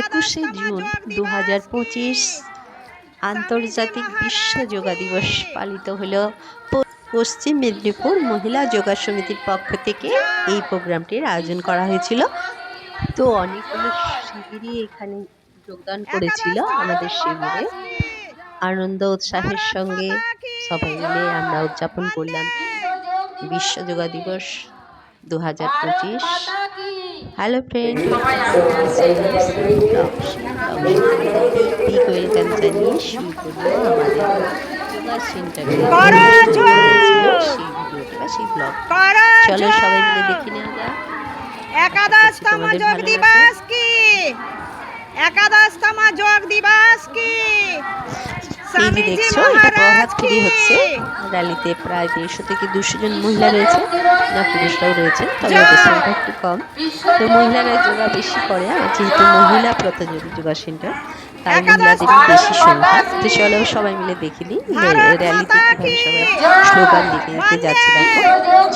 একুশে জুন দু হাজার পঁচিশ আন্তর্জাতিক বিশ্ব যোগা দিবস পালিত হলো। পশ্চিম মেদিনীপুর মহিলা যোগা সমিতির পক্ষ থেকে এই প্রোগ্রামটির আয়োজন করা হয়েছিল। তো অনেকগুলো শিবিরই এখানে যোগদান করেছিল আমাদের শিবিরে। আনন্দ উৎসাহের সঙ্গে সবাই মিলে আমরা উদযাপন করলাম। বিশ্ব যোগা দিবস দু হাজার পঁচিশ। হ্যালো ফ্রেন্ড ওয়েলকাম জানিয়ে শুরু আমাদের চলো সবাই মিলে দেখে একাদশতম যোগ দিবস কি? একাদশতম যোগ দিবস কি? এই যে দেখছ এটা প্রভাত ফেরি? হচ্ছে? র্যালিতে প্রায় দেড়শো থেকে দুশো জন মহিলা রয়েছে না পুরুষরাও রয়েছে তবে ওদের সংখ্যা একটু কম। তো মহিলারা যোগা বেশি করে আর যেহেতু মহিলা প্রতিযোগী যোগা সেন্টার তাই মহিলাদেরই বেশি সংখ্যা। তো চলো সবাই মিলে দেখে নিই র্যালিতে কীভাবে সবাই স্লোগান দিতে দিতে যাচ্ছে দেখো।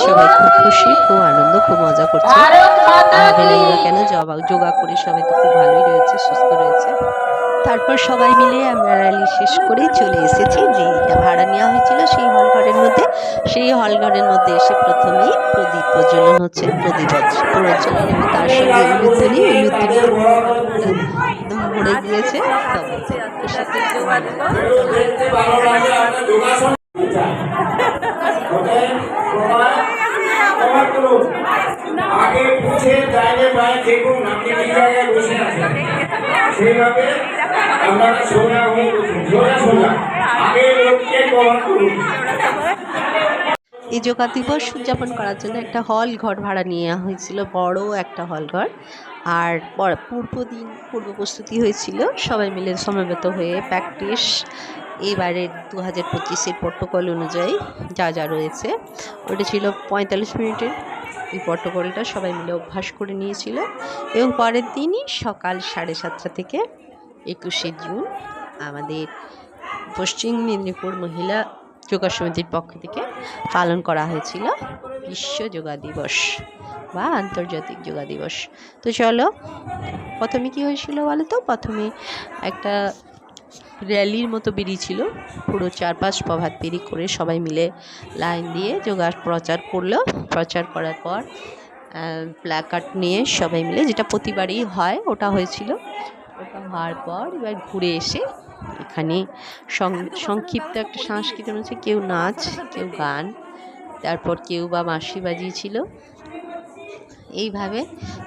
সবাই খুব খুশি খুব আনন্দ খুব মজা করছে। হবেই বা কেন যোগা করে সবাই তো খুব ভালোই রয়েছে সুস্থ রয়েছে। তারপর সবাই মিলে আমরা র্যালি শেষ করে চলে এসেছি। যেটা ভাড়া নেওয়া হয়েছিল সেই হল ঘরের মধ্যে। সেই হলঘরের মধ্যে এসে প্রথমেই প্রদীপ প্রজ্বলন হচ্ছে। প্রদীপ প্রজ্বলন এবং তার সঙ্গে উলুধ্বনি উলুধ্বনি ভরে আগে বায়ে দেখুন আপনি কি জায়গায় বসে আছেন আপনারা আগে লোককে করুন। এই যোগা দিবস উদযাপন করার জন্য একটা হল ঘর ভাড়া নেওয়া হয়েছিল, বড় একটা হল ঘর। আর পর- পূর্বদিন পূর্ব প্রস্তুতি হয়েছিল, সবাই মিলে সমবেত হয়ে প্র্যাকটিস এবারের দু হাজার পঁচিশের প্রোটোকল অনুযায়ী যা যা রয়েছে ওটা ছিল পঁয়তাল্লিশ মিনিটের। এই প্রোটোকলটা সবাই মিলে অভ্যাস করে নিয়েছিল। এবং পরের দিনই সকাল সাড়ে সাতটা থেকে একুশে জুন আমাদের পশ্চিম মেদিনীপুর মহিলা যোগা সমিতির পক্ষ থেকে পালন করা হয়েছিল বিশ্ব যোগা দিবস বা আন্তর্জাতিক যোগা দিবস। তো চলো, প্রথমে কি হয়েছিল বলো তো? প্রথমে একটা র্যালির মতো বেরিয়েছিল পুরো চারপাশ প্রভাত পেরি করে সবাই মিলে লাইন দিয়ে যোগা প্রচার করল। প্রচার করার পর প্ল্যাকার্ড নিয়ে সবাই মিলে, যেটা প্রতিবারই হয়, ওটা হয়েছিল। ওটা হওয়ার পর এবার ঘুরে এসে এখানে সংক্ষিপ্ত একটা সাংস্কৃতিক হচ্ছে কেউ নাচ, কেউ গান, তারপর কেউ বা বাঁশি বাজিয়েছিল। এইভাবে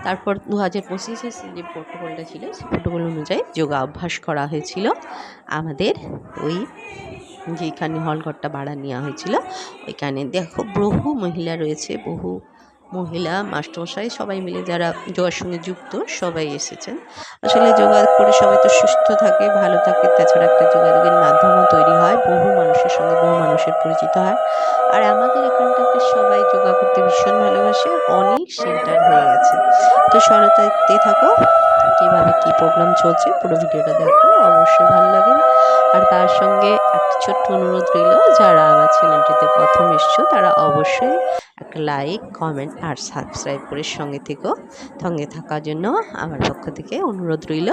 তারপর দু হাজার পঁচিশের যে প্রোটোকলটা ছিল। সেই প্রোটোকল অনুযায়ী যোগা অভ্যাস করা হয়েছিল। আমাদের ওই যেখানে হলঘরটা ভাড়া নেওয়া হয়েছিল, ওইখানে। দেখো বহু মহিলা রয়েছে, বহু মহিলা, মাস্টারমশাই, সবাই মিলে যারা যোগার সঙ্গে যুক্ত, সবাই এসেছেন। আসলে যোগা করে সবাই তো সুস্থ থাকে, ভালো থাকে, তাছাড়া একটা যোগাযোগের মাধ্যমও তৈরি হয়। মানুষের পরিচিত হয়। আর আমাদের এখানটাতে সবাই যোগা করতে ভীষণ ভালোবাসে। অনেক সেন্টার হয়ে গেছে। তো সরতাতে থাকো। কীভাবে কী প্রোগ্রাম চলছে পুরো ভিডিওটা দেখো। অবশ্যই ভালো লাগে। আর তার সঙ্গে একটা ছোট্ট অনুরোধ রইল, যারা আমার চ্যানেলটিতে প্রথম এসছো, তারা অবশ্যই একটা লাইক, কমেন্ট আর সাবস্ক্রাইব করে সঙ্গে থেকো। সঙ্গে থাকার জন্য আমার পক্ষ থেকে অনুরোধ রইল।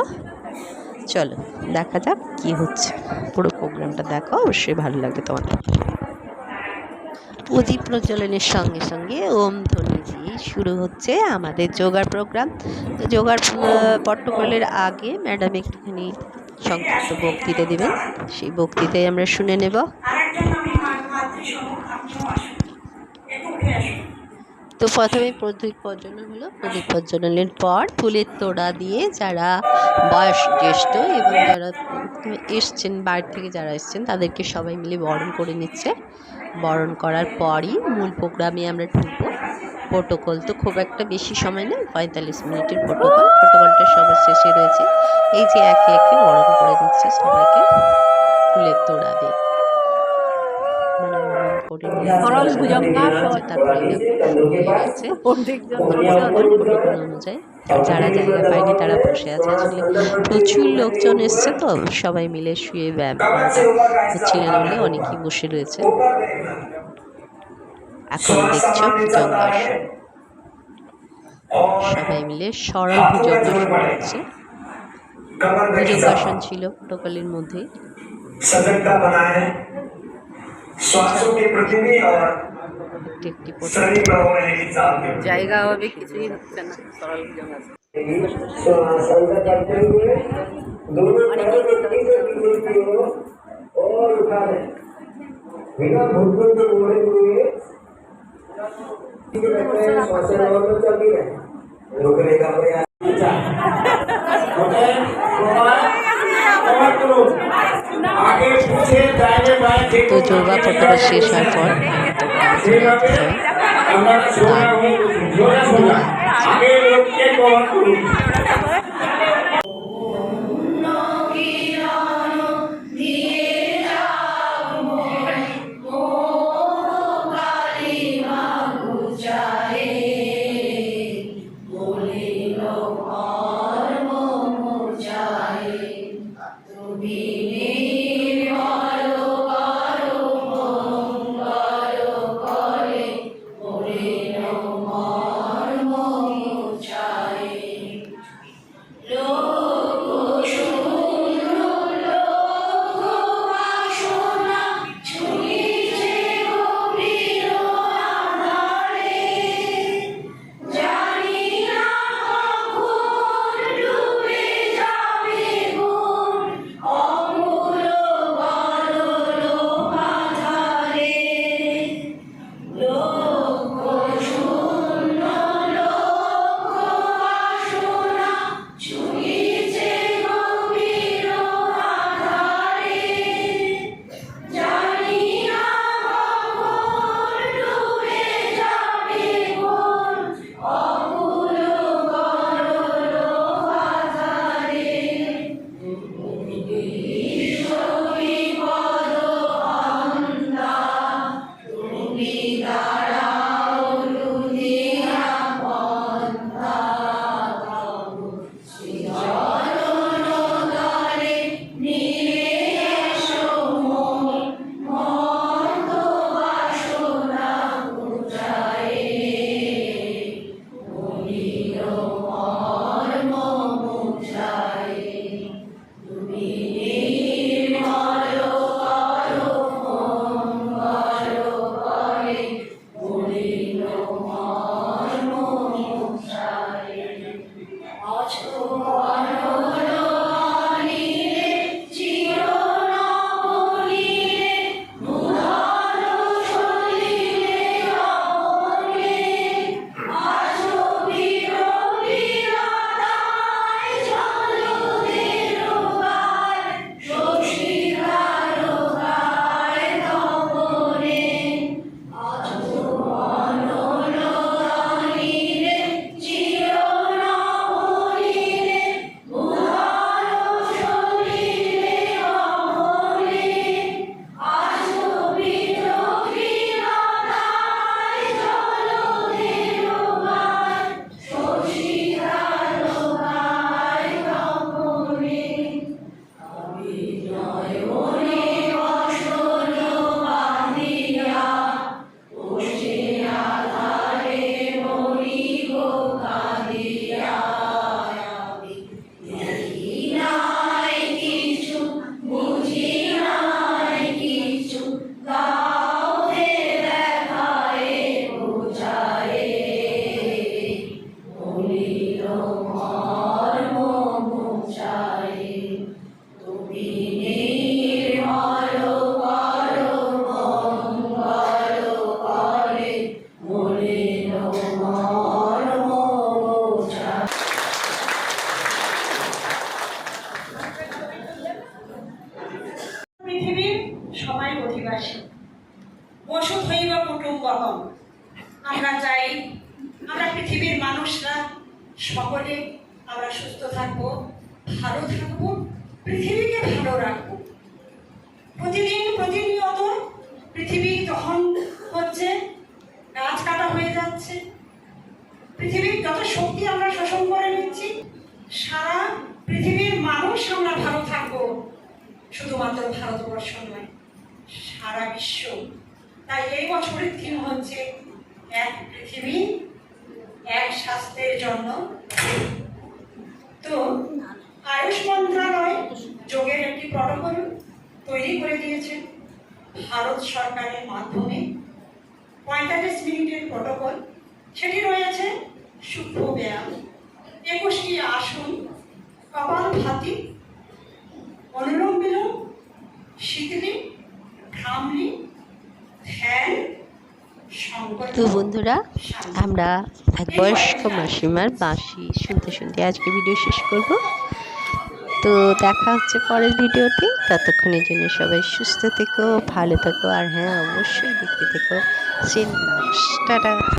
চলো, দেখা যাক কি হচ্ছে। পুরো প্রোগ্রামটা দেখো, অবশ্যই ভালো লাগবে তোমার প্রদীপ প্রজ্বলনের সঙ্গে সঙ্গে ওম ধ্বনি দিয়ে শুরু হচ্ছে আমাদের যোগার প্রোগ্রাম তো যোগার পট্টকলের আগে ম্যাডাম একটুখানি সংক্ষিপ্ত বক্তৃতা দেবেন। সেই বক্তৃতায় আমরা শুনে নেব। তো প্রথমে প্রদীপ প্রজ্বলন হলো। প্রদীপ প্রজ্বলনের পর ফুলের তোড়া দিয়ে যারা বয়স জ্যেষ্ঠ এবং যারা এসছেন বাইরে থেকে যারা এসছেন, তাদেরকে সবাই মিলে বরণ করে নিচ্ছে। বরণ করার পরই মূল প্রোগ্রামে আমরা ঢুকবো। প্রোটোকল তো খুব একটা বেশি সময় নেই পঁয়তাল্লিশ মিনিটের প্রোটোকল প্রোটোকলটা সবার শেষে রয়েছে। এই যে একে একে বরণ করে দিচ্ছে সবাইকে ফুলের তোড়া দিয়ে। করে যারা জায়গা পায়নি তারা বসে আছে। আসলে প্রচুর লোকজন এসছে তো সবাই মিলে শুয়ে ব্যায়াম হচ্ছিল বলে অনেকেই বসে রয়েছে। এখন দেখছ ভুজঙ্গাসন সবাই মিলে সরল ভুজঙ্গাসন হচ্ছে। ভুজঙ্গাসন ছিল প্রোটোকলের মধ্যে सजगता बनाए श्वासों की प्रति भी और একটি একটি প্রোটোকল शरीर पर हो रहे खिंचाव के জায়গা হবে কিছুই হচ্ছে না সরল ভুজঙ্গ আছে श्वासन करते हुए दोनों पैरों को पीछे पीछे की ओर और उठा दें बिना घुटनों के मोड़े हुए श्वासन और में चलती रहे रोकने का प्रयास ওকে তোমার তো দেখুন যোগা প্রোটোকল শেষ হওয়ার পর তো সবাই অধিবাসী। বসুধৈব কুটুম্বকম আমরা চাই, আমরা পৃথিবীর মানুষরা সকলে আমরা সুস্থ থাকব, ভালো থাকব, পৃথিবীকে ভালো রাখব। প্রতিদিন প্রতিনিয়ত পৃথিবী দহন হচ্ছে, গাছ কাটা হয়ে যাচ্ছে। পৃথিবীর যত শক্তি আমরা শোষণ করে নিচ্ছি, সারা পৃথিবীর মানুষ আমরা ভালো থাকব। শুধুমাত্র ভারতবর্ষ নয়। সারা বিশ্ব। তাই এই বছরের থিম হচ্ছে এক পৃথিবী, এক স্বাস্থ্যের জন্য। তো আয়ুষ মন্ত্রণালয় যোগের একটি প্রটোকল তৈরি করে দিয়েছে ভারত সরকারের মাধ্যমে। পঁয়তাল্লিশ মিনিটের প্রটোকল সেটি রয়েছে সূক্ষ্ম ব্যায়াম। একুশটি আসন, কপাল ভাতি অনুলোম বিলোম তো বন্ধুরা আমরা এক বয়স্ক মাসিমার বাঁশি শুনতে শুনতে আজকে ভিডিও শেষ করব। তো দেখা হচ্ছে পরের ভিডিওতে ততক্ষণের জন্য সবাই সুস্থ থেকো ভালো থেকো আর হ্যাঁ অবশ্যই দেখতে থেকো। সেন টাটা।